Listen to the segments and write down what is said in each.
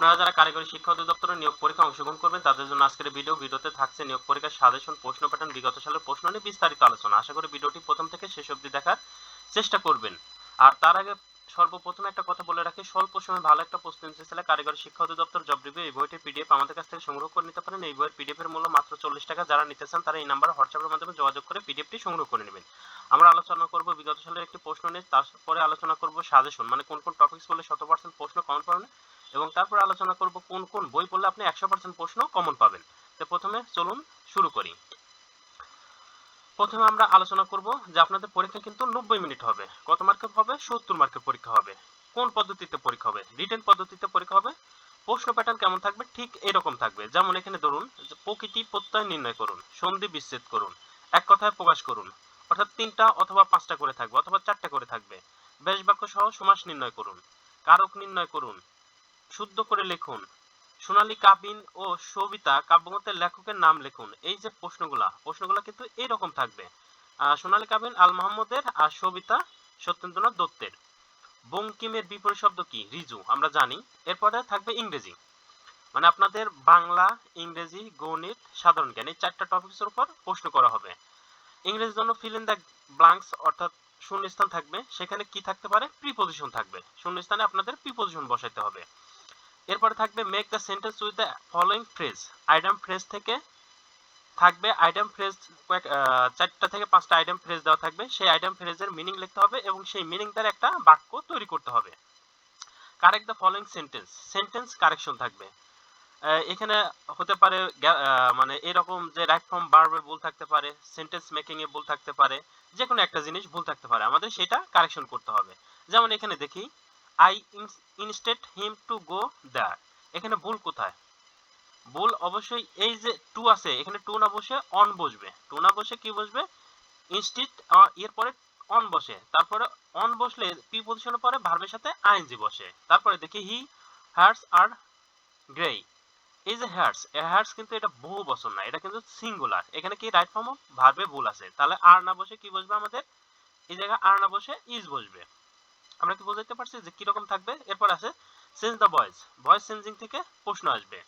আপনারা যারা কারিগরি শিক্ষা অধিদপ্তরের নিয়োগ পরীক্ষা অংশগ্রহণ করবেন, তাদের জন্য আজকের ভিডিও ভিডিওতে থাকছে নিয়োগ পরীক্ষার সাজেশন, প্রশ্ন প্যাটার্ন বিগত সালের প্রশ্ন নিয়ে বিস্তারিত আলোচনা। আশা করি ভিডিওটি প্রথম থেকে শেষ অবধি দেখার চেষ্টা করবেন। আর তার আগে সর্বপ্রথম একটা কথা বলে রাখি, স্বল্প সময়ে ভালো একটা প্রস্তুতি নিতে কারিগরি শিক্ষা অধিদপ্তর জব রিভিউ এই বইটির পিডিএফ আমাদের কাছ থেকে সংগ্রহ করে নিতে পারেন। এই বইয়ের পিডিএফ এর মূল্য মাত্র চল্লিশ টাকা। যারা নিতে চান তারা এই নাম্বার হোয়াটসঅ্যাপের মাধ্যমে যোগাযোগ করে পিডিএফটি সংগ্রহ করে নেবেন। আমরা আলোচনা করব বিগত সালের একটি প্রশ্ন নিয়ে, তারপরে আলোচনা করব সাজেশন মানে কোন কোন টপিকস বলে শত পার্সেন্ট প্রশ্ন কমন পাবেন। এবং তারপরে আলোচনা করব কোন কোন বই পড়লে আপনি একশো পার্সেন্ট প্রশ্ন কমন পাবেন। তো প্রথমে চলুন শুরু করি। প্রথমে আমরা আলোচনা করব যে আপনাদের পরীক্ষা কিন্তু নব্বই মিনিট হবে, কত মার্কের হবে? সত্তর মার্কের পরীক্ষা হবে। কোন পদ্ধতিতে পরীক্ষা হবে? রিটেন পদ্ধতিতে পরীক্ষা হবে। প্রশ্ন প্যাটার্ন কেমন থাকবে? ঠিক এরকম থাকবে। যেমন এখানে ধরুন প্রকৃতি প্রত্যয় নির্ণয় করুন, সন্ধি বিচ্ছেদ করুন, এক কথায় প্রকাশ করুন। অর্থাৎ তিনটা অথবা পাঁচটা করে থাকবে, অথবা চারটা করে থাকবে। বেশ বাক্য সহ সমাস নির্ণয় করুন। কারক নির্ণয় করুন। শুদ্ধ করে লিখুন। সোনালী কাবিন ও সবিতা কাব্যগ্রন্থের লেখকের নাম লিখুন। এই যে প্রশ্নগুলা প্রশ্নগুলা কিন্তু এইরকম থাকবে। সোনালী কাবিন, আল মোহাম্মদের আর সবিতা সত্যেন্দ্রনাথ দত্তের। বঙ্কিমের বিপরীত শব্দ কি? রিজু, আমরা জানি। এরপরে থাকবে ইংরেজি। মানে আপনাদের বাংলা, ইংরেজি, গণিত, সাধারণ জ্ঞান, এই চারটা টপিকসের উপর প্রশ্ন করা হবে। ইংরেজির জন্য ফিল ইন দ্য ব্লাঙ্কস অর্থাৎ শূন্যস্থান থাকবে। সেখানে কি থাকতে পারে? প্রিপোজিশন থাকবে। শূন্যস্থানে আপনাদের প্রিপোজিশন বসাইতে হবে। এরপরে থাকবে make the sentence with the following phrase item phrase থেকে থাকবে আইটেম ফ্রেজ কয়েক চারটা থেকে পাঁচটা আইটেম ফ্রেজ দেওয়া থাকবে, সেই আইটেম ফ্রেজের মিনিং লিখতে হবে এবং সেই মিনিং দ্বারা একটা বাক্য তৈরি করতে হবে। Correct the following sentence sentence correction থাকবে। এখানে হতে পারে মানে এরকম যে রাইট ফর্ম বার্বের ভুল থাকতে পারে সেন্টেন্স মেকিং এ ভুল থাকতে পারে যে কোনো একটা জিনিস ভুল থাকতে পারে, আমাদের সেটা কারেকশন করতে হবে। যেমন এখানে দেখি I instead him to go there এখানে ভুল কোথায়? ভুল অবশ্যই এই যে টু আছে, এখানে টু না বসে অন বসবে। টু না বসে কি বসবে? ইনস্টিট এর পরে অন বসে। তারপরে অন বসলে পি পজিশনের পরে ভার্বের সাথে আইএনজি বসে। তারপরে দেখি হি হার্স আর গ্রে এই যে হার্স এ হার্স কিন্তু এটা বহু বছর না, এটা কিন্তু সিঙ্গুলার এখানে কি রাইট ফর্ম ভার্বে ভুল আছে। তাহলে আর না বসে কি বসবে আমাদের? এই জায়গায় আর না বসে ইজ বসবে। আমরা কি বুঝতে পারছি যে কীরকম থাকবে? এরপর আছে change the voice voice changing থেকে প্রশ্ন আসবে।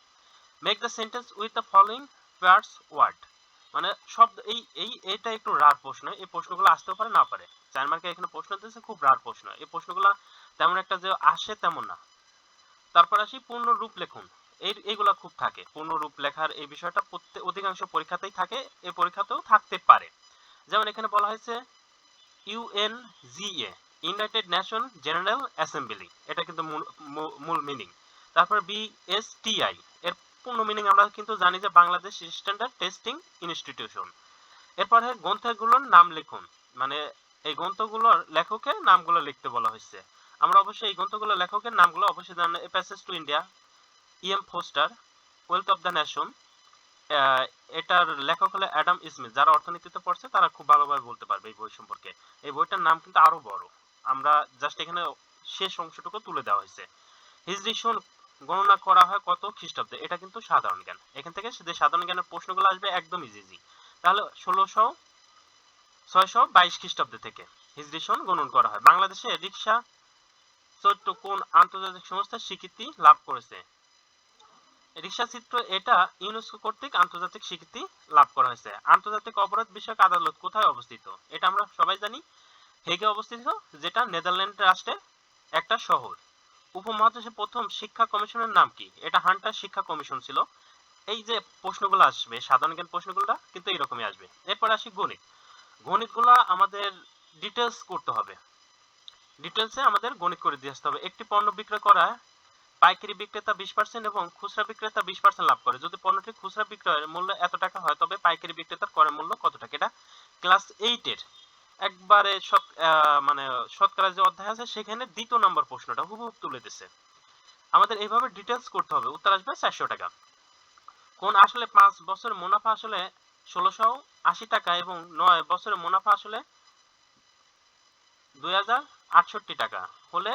Make the sentence with the following pairs word মানে শব্দ, এই এই, এটা একটু রার প্রশ্ন। এই প্রশ্নগুলো আসতেও পারে, না পারে। চার মার্কে এখানে প্রশ্ন দিতেছে খুব রার প্রশ্ন। এই প্রশ্নগুলো তেমন একটা যে আসে তেমন না। তারপর আসি পূর্ণ রূপ লিখুন। এই এইগুলা খুব থাকে। পূর্ণ রূপ লেখার এই বিষয়টা প্রত্যেক অধিকাংশ পরীক্ষাতেই থাকে। এই পরীক্ষাতেও থাকতে পারে। যেমন এখানে বলা হয়েছে UNGA united nation general assembly এটা কিন্তু মূল মিনিং তারপর বিএসটিআই এর পূর্ণ মিনিং আমরা কিন্তু জানি যে বাংলাদেশ স্ট্যান্ডার্ড টেস্টিং ইনস্টিটিউশন এরপরে গ্রন্থগুলোর নাম লিখুন। মানে এই গ্রন্থগুলোর লেখকের নামগুলো লিখতে বলা হয়েছে। আমরা অবশ্যই এই গ্রন্থগুলোর লেখকের নামগুলো অবশ্যই জানি। Passage to India E M Forster wealth of the nation এটার লেখক হলো অ্যাডাম স্মিথ যারা অর্থনীতিতে পড়ছে, তারা খুব ভালোভাবে বলতে পারবে এই বই সম্পর্কে। এই বইটার নাম কিন্তু আরও বড়। আমরা জাস্ট এখানে শেষ অংশটুকু তুলে দেওয়া হয়েছে। হিজরি সন গণনা করা হয় কত খ্রিস্টাব্দে? এটা কিন্তু সাধারণ জ্ঞান। এখান থেকে যে সাধারণ জ্ঞানের প্রশ্নগুলো আসবে একদম ইজি ইজি তাহলে ষোলোশো, ছয়শো বাইশ খ্রিস্টাব্দে থেকে হিজরি সন গণন করা হয়। বাংলাদেশে রিক্সা চৈত্র কোন আন্তর্জাতিক সংস্থার স্বীকৃতি লাভ করেছে। রিক্সা চিত্র এটা ইউনেস্কো কর্তৃক আন্তর্জাতিক স্বীকৃতি লাভ করা হয়েছে। আন্তর্জাতিক অপরাধ বিষয়ক আদালত কোথায় অবস্থিত? এটা আমরা সবাই জানি। হেগে অবস্থিত, যেটা নেদারল্যান্ড রাষ্ট্রের একটা শহর। উপমহাদেশে প্রথম শিক্ষা কমিশনের নাম কি? এটা হান্টার শিক্ষা কমিশন ছিল। এই যে প্রশ্নগুলো আসবে, সাধারণ জ্ঞান প্রশ্নগুলো কিন্তু এরকমই আসবে। এরপর আসি গণিত। গণিতগুলো আমাদের ডিটেলস করতে হবে। ডিটেলসে আমাদের গণিত করে দিয়ে আসতে হবে। একটি পণ্য বিক্রয় করা পাইকারি বিক্রেতা বিশ পার্সেন্ট এবং খুচরা বিক্রেতা বিশ পার্সেন্ট লাভ করে। যদি পণ্যটি খুচরা বিক্রয়ের মূল্য এত টাকা হয়, তবে পাইকারি বিক্রেতার করের মূল্য কত টাকা? এটা ক্লাস এইটের একবারে মানে শতকরা যে অধ্যায় আছে, সেখানে দ্বিতীয় নম্বর প্রশ্নটা হুবহুব তুলে দিছে। আমাদের এইভাবে ডিটেলস করতে হবে। উত্তর আসবে চারশো টাকা। কোন আসলে পাঁচ বছরের মুনাফা আসলে ষোলোশো আশি টাকা এবং নয় বছরের মুনাফা আসলে দুই হাজার আটষট্টি টাকা। হলে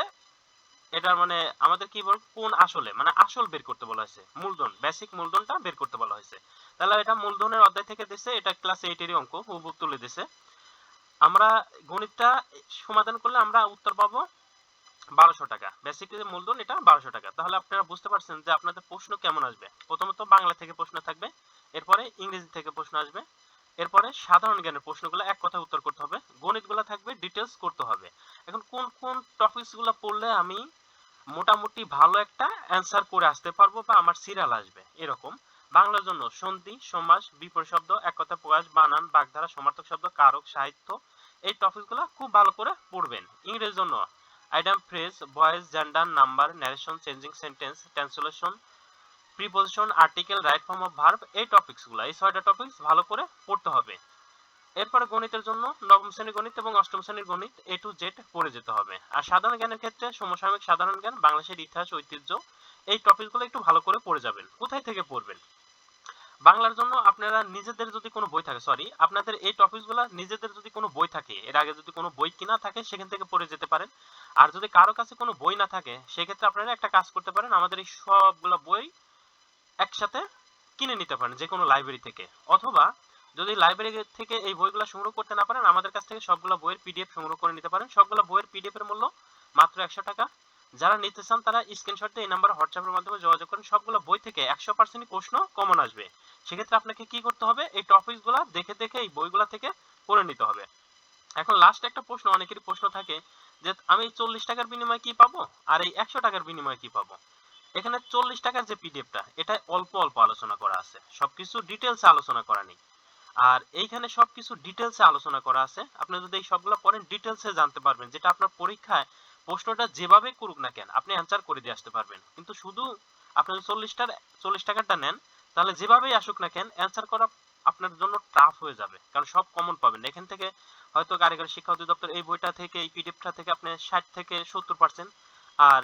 এটার মানে আমাদের কি বল, কোন আসলে মানে আসল বের করতে বলা হয়েছে। মূলধন বেসিক মূলধনটা বের করতে বলা হয়েছে। তাহলে এটা মূলধনের অধ্যায় থেকে দিছে, এটা ক্লাস এইটেরই অঙ্ক হুবহুব তুলে দিছে। আমরা গণিতটা সমাধান করলে আমরা উত্তর পাবো বারোশো টাকা। বেসিক মূলধন এটা বারোশো টাকা। তাহলে আপনারা বুঝতে পারছেন যে আপনাদের প্রশ্ন কেমন আসবে? প্রথমত বাংলা থেকে প্রশ্ন থাকবে, এরপরে ইংরেজি থেকে প্রশ্ন আসবে, এরপরে সাধারণ জ্ঞানের প্রশ্নগুলো এক কথা উত্তর করতে হবে, গণিতগুলো থাকবে ডিটেলস করতে হবে। এখন কোন কোন টপিকসগুলো পড়লে আমি মোটামুটি ভালো একটা অ্যান্সার করে আসতে পারব বা আমার সিরিয়াল আসবে? এরকম। বাংলার জন্য সন্ধি, সমাস, বিপরীত শব্দ এক কথা প্রকাশ, বানান, বাগধারা, সমার্থক শব্দ, কারক, সাহিত্য, এই টপিকগুলো খুব ভালো করে পড়বেন। ইংরেজির জন্য idiom phrase voice gender number narration changing sentence translation preposition article right form of verb এই টপিকসগুলো এই ছয়টা টপিকস ভালো করে পড়তে হবে। এরপরে গণিতের জন্য, নবম শ্রেণির গণিত এবং অষ্টম শ্রেণির গণিত এ টু জেড পড়ে যেতে হবে। আর সাধারণ জ্ঞানের ক্ষেত্রে সমসাময়িক সাধারণ জ্ঞান, বাংলাদেশের ইতিহাস, ঐতিহ্য, এই টপিকগুলো একটু ভালো করে পড়ে যাবেন। কোথায় থেকে পড়বেন? বাংলার জন্য আপনারা নিজেদের যদি কোনো বই থাকে সরি আপনাদের এই টপিকগুলো নিজেদের যদি কোনো বই থাকে, এর আগে যদি কোনো বই কিনা থাকে, সেখান থেকে পড়ে যেতে পারেন। আর যদি কারও কাছে কোনো বই না থাকে, সেক্ষেত্রে আপনারা একটা কাজ করতে পারেন, আমাদের এই সবগুলো বই একসাথে কিনে নিতে পারেন যে কোনো লাইব্রেরি থেকে। অথবা যদি লাইব্রেরি থেকে এই বইগুলো সংগ্রহ করতে না পারেন, আমাদের কাছ থেকে সবগুলো বইয়ের পিডিএফ সংগ্রহ করে নিতে পারেন। সবগুলো বইয়ের পিডিএফ এর মূল্য মাত্র একশো টাকা। যারা নিতে চান তারা স্ক্রিনশট এই নাম্বারে হোয়াটসঅ্যাপের মাধ্যমে যোগাযোগ করেন। সবগুলো বই থেকে একশো পার্সেন্ট প্রশ্ন কমন আসবে। সেক্ষেত্রে আপনাকে কি করতে হবে? এই টপিকসগুলো দেখে দেখে এই বইগুলো থেকে করে নিতে হবে। এখন লাস্ট একটা প্রশ্ন, অনেকেরই প্রশ্ন থাকে যে আমি চল্লিশ টাকার বিনিময়ে কি পাবো? আর এই একশো টাকার বিনিময়ে কি পাবো? এখানে চল্লিশ টাকার যে পিডিএফটা এটা অল্প অল্প আলোচনা করা আছে। সবকিছু ডিটেলসে আলোচনা করা নেই। আর এইখানে সবকিছু ডিটেলসে আলোচনা করা আছে। আপনি যদি এই সবগুলো পড়েন ডিটেলসে জানতে পারবেন যেটা আপনার পরীক্ষায় প্রশ্নটা যেভাবে করুক না কেন, আপনি অ্যান্সার করে দিয়ে আসতে পারবেন। কিন্তু শুধু আপনি যদি চল্লিশটার চল্লিশ টাকারটা নেন, তাহলে যেভাবেই আসুক না কেন অ্যান্সার করা আপনার জন্য টাফ হয়ে যাবে। কারণ সব কমন পাবেন। এখান থেকে হয়তো কারিগরি শিক্ষা অধিদপ্তর এই বইটা থেকে, এই পিডিএফটা থেকে আপনি ষাট থেকে সত্তর পার্সেন্ট আর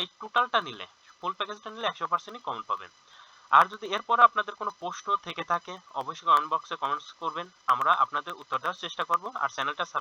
এই টোটালটা নিলে ফুল প্যাকেজটা নিলে একশো পার্সেন্টই কমন পাবেন। আর যদি এরপরে আপনাদের কোনো প্রশ্ন থেকে থাকে, অবশ্যই কমেন্ট বক্সে কমেন্টস করবেন। আমরা আপনাদের উত্তর দেওয়ার চেষ্টা করব। আর চ্যানেলটা